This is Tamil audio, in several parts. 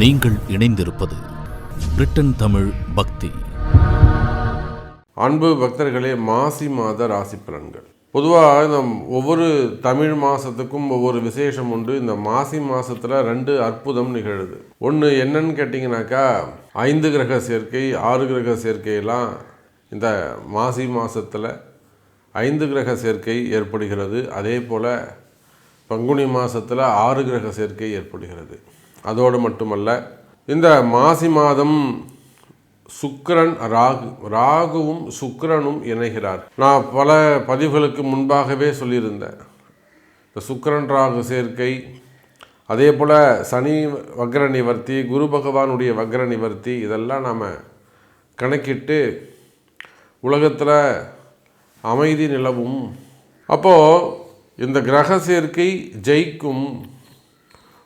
நீங்கள் இணைந்திருப்பது பிரிட்டன் தமிழ் பக்தி. அன்பு பக்தர்களே மாசி மாத ராசி பலன்கள். பொதுவாக நம் ஒவ்வொரு தமிழ் மாதத்துக்கும் ஒவ்வொரு விசேஷம் உண்டு. இந்த மாசி மாதத்தில் ரெண்டு அற்புதம் நிகழுது. ஒன்று என்னன்னு கேட்டிங்கனாக்கா ஐந்து கிரக சேர்க்கை ஆறு கிரக சேர்க்கையெல்லாம் இந்த மாசி மாதத்தில் ஐந்து கிரக சேர்க்கை ஏற்படுகிறது. அதே போல் பங்குனி மாதத்தில் ஆறு கிரக சேர்க்கை ஏற்படுகிறது. அதோடு மட்டுமல்ல இந்த மாசி மாதம் சுக்கிரன் ராகு ராகுவும் சுக்கிரனும் இணைகிறார். நான் பல பதிவுகளுக்கு முன்பாகவே சொல்லியிருந்தேன். இந்த சுக்கரன் ராகு சேர்க்கை அதே போல் சனி வக்ர நிவர்த்தி குரு பகவானுடைய வக்ர நிவர்த்தி இதெல்லாம் நாம் கணக்கிட்டு உலகத்தில் அமைதி நிலவும். அப்போது இந்த கிரக சேர்க்கை ஜெயிக்கும்.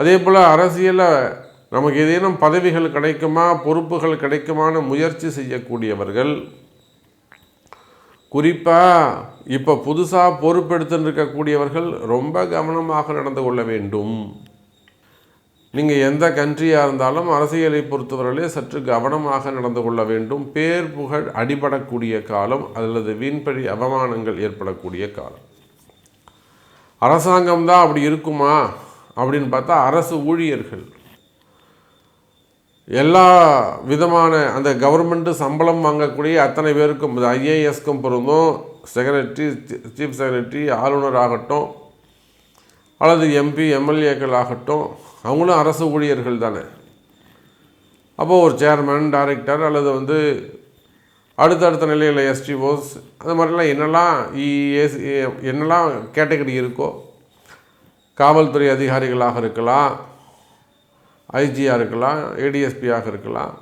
அதே போல் அரசியலில் நமக்கு ஏதேனும் பதவிகள் கிடைக்குமா பொறுப்புகள் கிடைக்குமான முயற்சி செய்யக்கூடியவர்கள் குறிப்பாக இப்போ புதுசாக பொறுப்பெடுத்துன்னு இருக்கக்கூடியவர்கள் ரொம்ப கவனமாக நடந்து கொள்ள வேண்டும். நீங்கள் எந்த கண்ட்ரியாக இருந்தாலும் அரசியலை பொறுத்தவரையிலே சற்று கவனமாக நடந்து கொள்ள வேண்டும். பேர் புகழ் அடிபடக்கூடிய காலம் அல்லது வீண்பழி அவமானங்கள் ஏற்படக்கூடிய காலம். அரசாங்கம் தான் அப்படி இருக்குமா? அப்படின்னு பார்த்தா அரசு ஊழியர்கள். எல்லா விதமான அந்த கவர்மெண்ட்டு சம்பளம் வாங்கக்கூடிய அத்தனை பேருக்கும் ஐஏஎஸ்க்கும் பொருந்தும். செக்ரட்டரி சீஃப் செக்ரட்டரி ஆளுநர் ஆகட்டும் அல்லது எம்பி எம்எல்ஏக்கள் ஆகட்டும் அவங்களும் அரசு ஊழியர்கள் தானே. அப்போது ஒரு சேர்மேன் டைரக்டர் அல்லது வந்து அடுத்தடுத்த நிலையில் எஸ்டிஓஸ் அந்த மாதிரிலாம் என்னெல்லாம் இஎஸ் என்னெல்லாம் கேட்டகரி இருக்கோ காவல்துறை அதிகாரிகளாக இருக்கலாம் ஐஜியாக இருக்கலாம் ஏடிஎஸ்பியாக இருக்கலாம்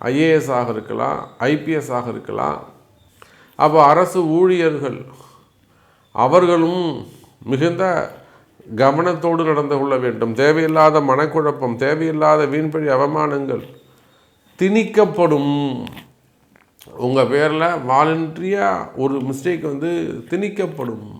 ஐஏஎஸ் ஆக இருக்கலாம் ஐபிஎஸ் ஆக இருக்கலாம். அப்போ அரசு ஊழியர்கள் அவர்களும் மிகுந்த கவனத்தோடு நடந்து கொள்ள வேண்டும். தேவையில்லாத மனக்குழப்பம் தேவையில்லாத வீண்பழி அவமானங்கள் திணிக்கப்படும். உங்கள் பேரில் வாலண்ட்ரியாக ஒரு மிஸ்டேக் வந்து திணிக்கப்படும்.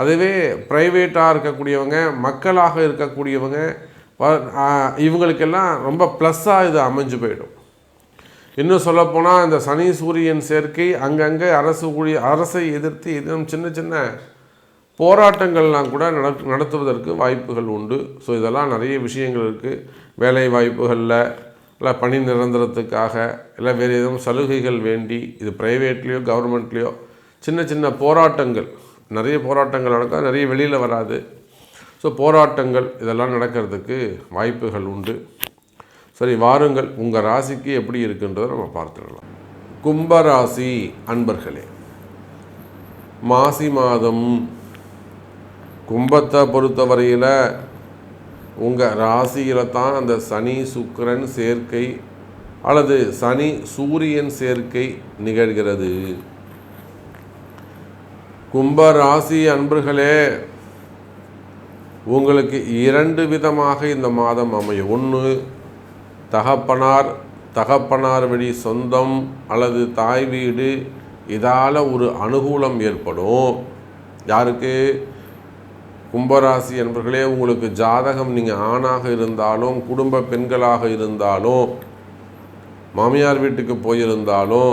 அதுவே ப்ரைவேட்டாக இருக்கக்கூடியவங்க மக்களாக இருக்கக்கூடியவங்க இவங்களுக்கெல்லாம் ரொம்ப ப்ளஸ்ஸாக இது அமைஞ்சு போயிடும். இன்னும் சொல்லப்போனால் இந்த சனி சூரியன் சேர்க்கை அங்கங்கே அரசு ஊழிய அரசை எதிர்த்து இன்னும் சின்ன சின்ன போராட்டங்கள்லாம் கூட நட நடத்துவதற்கு வாய்ப்புகள் உண்டு. ஸோ இதெல்லாம் நிறைய விஷயங்கள் இருக்குது வேலை வாய்ப்புகளில் இல்லை பணி நிரந்தரத்துக்காக இல்லை வேறு எதுவும் சலுகைகள் வேண்டி இது ப்ரைவேட்லேயோ கவர்மெண்ட்லேயோ சின்ன சின்ன போராட்டங்கள். நிறைய போராட்டங்கள் நடக்கும் நிறைய வெளியில் வராது. ஸோ போராட்டங்கள் இதெல்லாம் நடக்கிறதுக்கு வாய்ப்புகள் உண்டு. சரி வாருங்கள் உங்கள் ராசிக்கு எப்படி இருக்குன்றதை நம்ம பார்த்துடலாம். கும்பராசி அன்பர்களே மாசி மாதம் கும்பத்தை பொறுத்தவரையில் உங்கள் ராசியில் தான் அந்த சனி சுக்கிரன் சேர்க்கை அல்லது சனி சூரியன் சேர்க்கை நிகழ்கிறது. கும்ப ராசி அன்பர்களே உங்களுக்கு இரண்டு விதமாக இந்த மாதம் அமையும். ஒன்று தகப்பனார் தகப்பனார் வழி சொந்தம் அல்லது தாய் வீடு இதால் ஒரு அனுகூலம் ஏற்படும். யாருக்கு? கும்பராசி என்பர்களே உங்களுக்கு ஜாதகம் நீங்கள் ஆணாக இருந்தாலும் குடும்ப பெண்களாக இருந்தாலும் மாமியார் வீட்டுக்கு போயிருந்தாலும்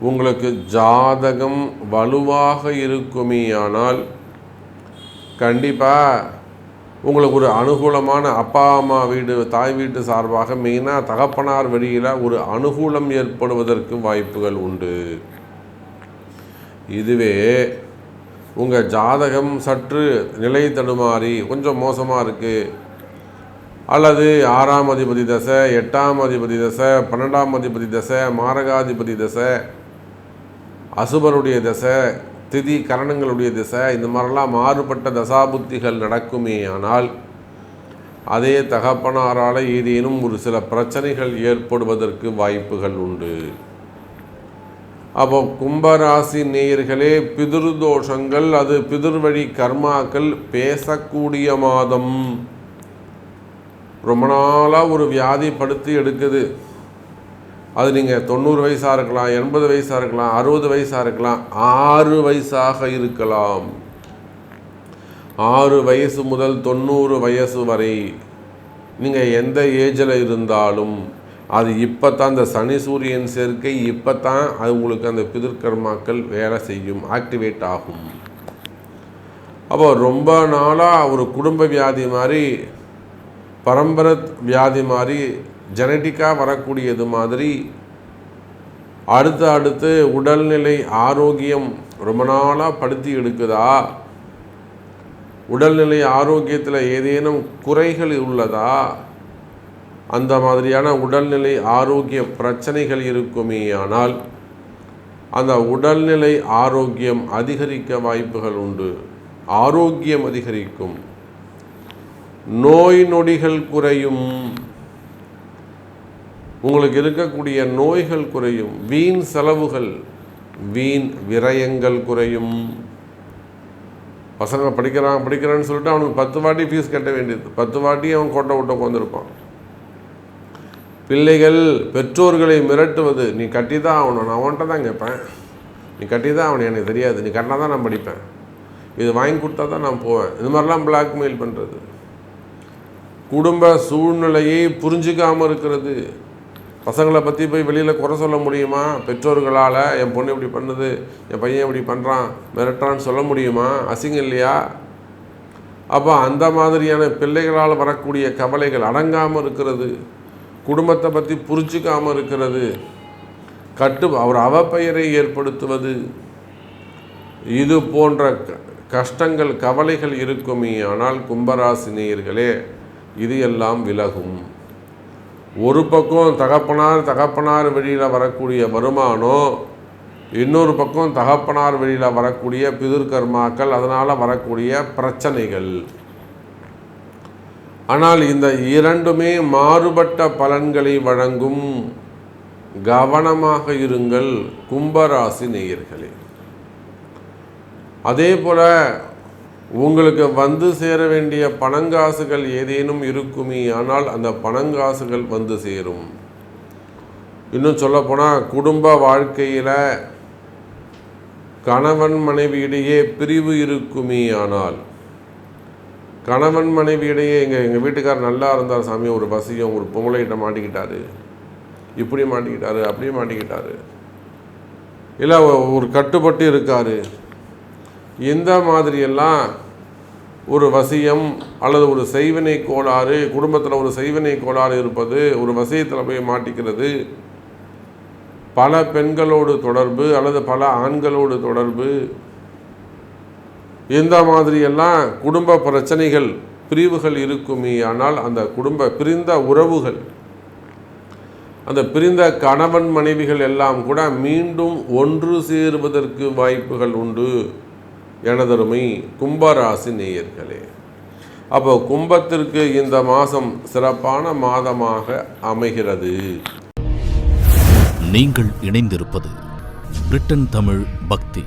உங்களுக்கு ஜாதகம் வலுவாக இருக்குமேயானால் கண்டிப்பாக உங்களுக்கு ஒரு அனுகூலமான அப்பா அம்மா வீடு தாய் வீட்டு சார்பாக மெயினாக தகப்பனார் வழியில் ஒரு அனுகூலம் ஏற்படுவதற்கு வாய்ப்புகள் உண்டு. இதுவே உங்கள் ஜாதகம் சற்று நிலை தடுமாறி கொஞ்சம் மோசமாக இருக்குது அல்லது ஆறாம் அதிபதி தசை எட்டாம் அதிபதி தசை பன்னெண்டாம் அதிபதி தசை மாரகாதிபதி தசை அசுபருடைய திசை திதி கரணங்களுடைய திசை இந்த மாதிரிலாம் மாறுபட்ட தசாபுத்திகள் நடக்குமே ஆனால் அதே தகப்பனாரால் ஏதேனும் ஒரு சில பிரச்சனைகள் ஏற்படுவதற்கு வாய்ப்புகள் உண்டு. அப்போ கும்பராசி நேயர்களே பிதிரு தோஷங்கள் அது பிதிர்வழி கர்மாக்கள் பேசக்கூடிய மாதம். ரொம்ப நாளாக ஒரு வியாதி படுத்து எடுக்குது. அது நீங்கள் தொண்ணூறு வயசாக இருக்கலாம் எண்பது வயசாக இருக்கலாம் அறுபது வயசாக இருக்கலாம் ஆறு வயசாக இருக்கலாம். ஆறு வயசு முதல் தொண்ணூறு வயசு வரை நீங்கள் எந்த ஏஜில் இருந்தாலும் அது இப்போ தான் இந்த சனி சூரியன் சேர்க்கை இப்போ தான் அது உங்களுக்கு அந்த பிதிர்கர்மாக்கள் வேலை செய்யும் ஆக்டிவேட் ஆகும். அப்போ ரொம்ப நாளாக ஒரு குடும்ப வியாதி மாதிரி பரம்பரை வியாதி மாதிரி ஜெனட்டிக்காக வரக்கூடியது மாதிரி அடுத்து அடுத்து உடல்நிலை ஆரோக்கியம் ரொம்ப நாளாக படுத்தி எடுக்குதா? உடல்நிலை ஆரோக்கியத்தில் ஏதேனும் குறைகள் உள்ளதா? அந்த மாதிரியான உடல்நிலை ஆரோக்கிய பிரச்சனைகள் இருக்குமே ஆனால் அந்த உடல்நிலை ஆரோக்கியம் அதிகரிக்க வாய்ப்புகள் உண்டு. ஆரோக்கியம் அதிகரிக்கும். நோய் நொடிகள் குறையும். உங்களுக்கு இருக்கக்கூடிய நோய்கள் குறையும் வீண் செலவுகள் வீண் விரயங்கள் குறையும். பசங்க படிக்கிறான் படிக்கிறான்னு சொல்லிட்டு அவனுக்கு பத்து வாட்டி ஃபீஸ் கட்ட வேண்டியது. பத்து வாட்டி அவன் கோட்டை விட்ட உட்காந்துருப்பான் பிள்ளைகள் பெற்றோர்களை மிரட்டுவது நீ கட்டி தான் ஆகணும் நான் அவன்கிட்ட தான் கேட்பேன். நீ கட்டி தான் அவனை எனக்கு தெரியாது. நீ கட்டினா தான் நான் படிப்பேன். இது வாங்கி கொடுத்தா தான் நான் போவேன். இது மாதிரிலாம் பிளாக்மெயில் பண்ணுறது குடும்ப சூழ்நிலையை புரிஞ்சிக்காமல் இருக்கிறது. பசங்களை பற்றி போய் வெளியில் குறை சொல்ல முடியுமா? பெற்றோர்களால் என் பொண்ணு இப்படி பண்ணுது என் பையன் இப்படி பண்ணுறான் மிரட்டான்னு சொல்ல முடியுமா? அசிங்கம் இல்லையா? அப்போ அந்த மாதிரியான பிள்ளைகளால் வரக்கூடிய கவலைகள் அடங்காமல் இருக்கிறது குடும்பத்தை பற்றி புரிஞ்சிக்காமல் இருக்கிறது கட்டு அவர் அவப்பெயரை ஏற்படுத்துவது இது போன்ற கஷ்டங்கள் கவலைகள் இருக்குமே. ஆனால் கும்பராசினியர்களே இது எல்லாம் விலகும். ஒரு பக்கம் தகப்பனார் தகப்பனார் வெளியில் வரக்கூடிய வருமானம் இன்னொரு பக்கம் தகப்பனார் வெளியில் வரக்கூடிய பிதிர்கர்மாக்கள் அதனால் வரக்கூடிய பிரச்சனைகள். ஆனால் இந்த இரண்டுமே மாறுபட்ட பலன்களை வழங்கும் கவனமாக இருங்கள் கும்பராசி நேயர்களே. அதே போல உங்களுக்கு வந்து சேர வேண்டிய பணங்காசுகள் ஏதேனும் இருக்குமே ஆனால் அந்த பணங்காசுகள் வந்து சேரும். இன்னும் சொல்லப்போனால் குடும்ப வாழ்க்கையில் கணவன் மனைவியிடையே பிரிவு இருக்குமே ஆனால் கணவன் மனைவியிடையே எங்கள் எங்கள் வீட்டுக்கார் நல்லா இருந்தார் சாமி ஒரு பசியும் ஒரு பொம்பளைகிட்ட மாட்டிக்கிட்டாரு. இப்படி மாட்டிக்கிட்டாரு அப்படி மாட்டிக்கிட்டாரு. இல்லை ஒரு கட்டுப்பட்டு இருக்காரு. எந்த மாதிரியெல்லாம் ஒரு வசியம் அல்லது ஒரு செய்வினை கோளாறு குடும்பத்தில் ஒரு செய்வினை கோளாறு இருப்பது ஒரு வசியத்தில் போய் மாட்டிக்கிறது. பல பெண்களோடு தொடர்பு அல்லது பல ஆண்களோடு தொடர்பு. இந்த மாதிரியெல்லாம் குடும்ப பிரச்சனைகள் பிரிவுகள் இருக்குமே ஆனால் அந்த குடும்ப பிரிந்த உறவுகள் அந்த பிரிந்த கணவன் மனைவிகள் எல்லாம் கூட மீண்டும் ஒன்று சேருவதற்கு வாய்ப்புகள் உண்டு. எனதருமை கும்பராசி நேயர்களே அப்போ கும்பத்திற்கு இந்த மாதம் சிறப்பான மாதமாக அமைகிறது. நீங்கள் இணைந்திருப்பது பிரிட்டன் தமிழ் பக்தி.